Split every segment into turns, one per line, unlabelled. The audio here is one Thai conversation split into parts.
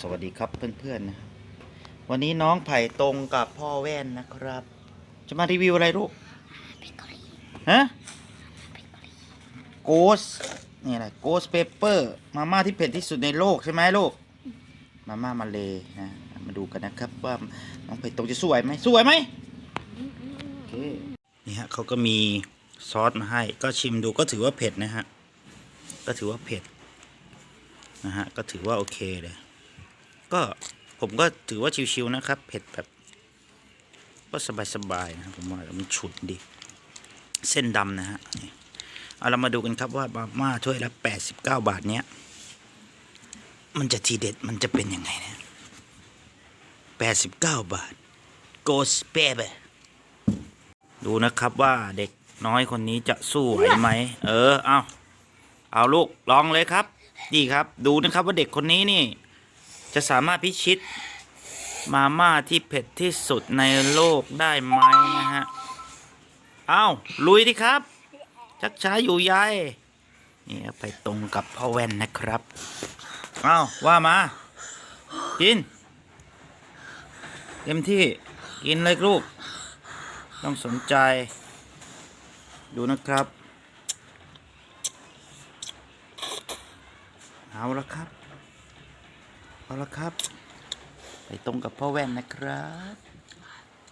สวัสดีครับเพื่อนๆนะครับวันนี้น้องไผ่ตรงกับพ่อแว่นนะครับ จะมารีวิวอะไรลูกฮะโกสนี่อะไรโกสเปเปอร์มาม่าที่เผ็ดที่สุดในโลกใช่ไหมลูกมาม่ามาเลยนะมาดูกันนะครับว่าน้องไผ่ตรงจะสวยไหมสวยไหมโอเคนี่ฮะเขาก็มีซอสมาให้ก็ชิมดูก็ถือว่าเผ็ดนะฮะก็ถือว่าเผ็ดนะฮะก็ถือว่าโอเคเลย ก็ผมก็ถือว่าชิวๆนะครับ เผ็ดแบบ ก็สบายๆนะครับผมว่ามันฉุดดี เส้นดำนะฮะเอาเรามาดูกันครับว่ามาม่าถ้วยละแปดสิบเก้าบาทเนี้ยมันจะทีเด็ดมันจะเป็นยังไงนะแปดสิบเก้าบาทโกสเปเปดูนะครับว่าเด็กน้อยคนนี้จะสู้ไหวไหม เออ เอา เอาลูกลองเลยครับ ดีครับ ดูนะครับว่าเด็กคนนี้นี่ จะสามารถพิชิตมาม่าที่เผ็ดที่สุดในโลกได้ไหมนะฮะ เอาลุยดิครับ ชักช้าอยู่ใยนี่ไปตรงกับพ่อแว่นนะครับ เอาว่ามา กิน เต็มที่กินเลยลูก ต้องสนใจ ดูนะครับ เอาละครับ เอาละครับ ไปตรงกับพ่อแว่นนะครับ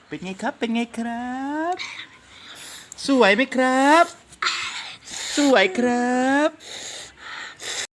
เป็นไงครับ เป็นไงครับ สวยไหมครับ สวยครับ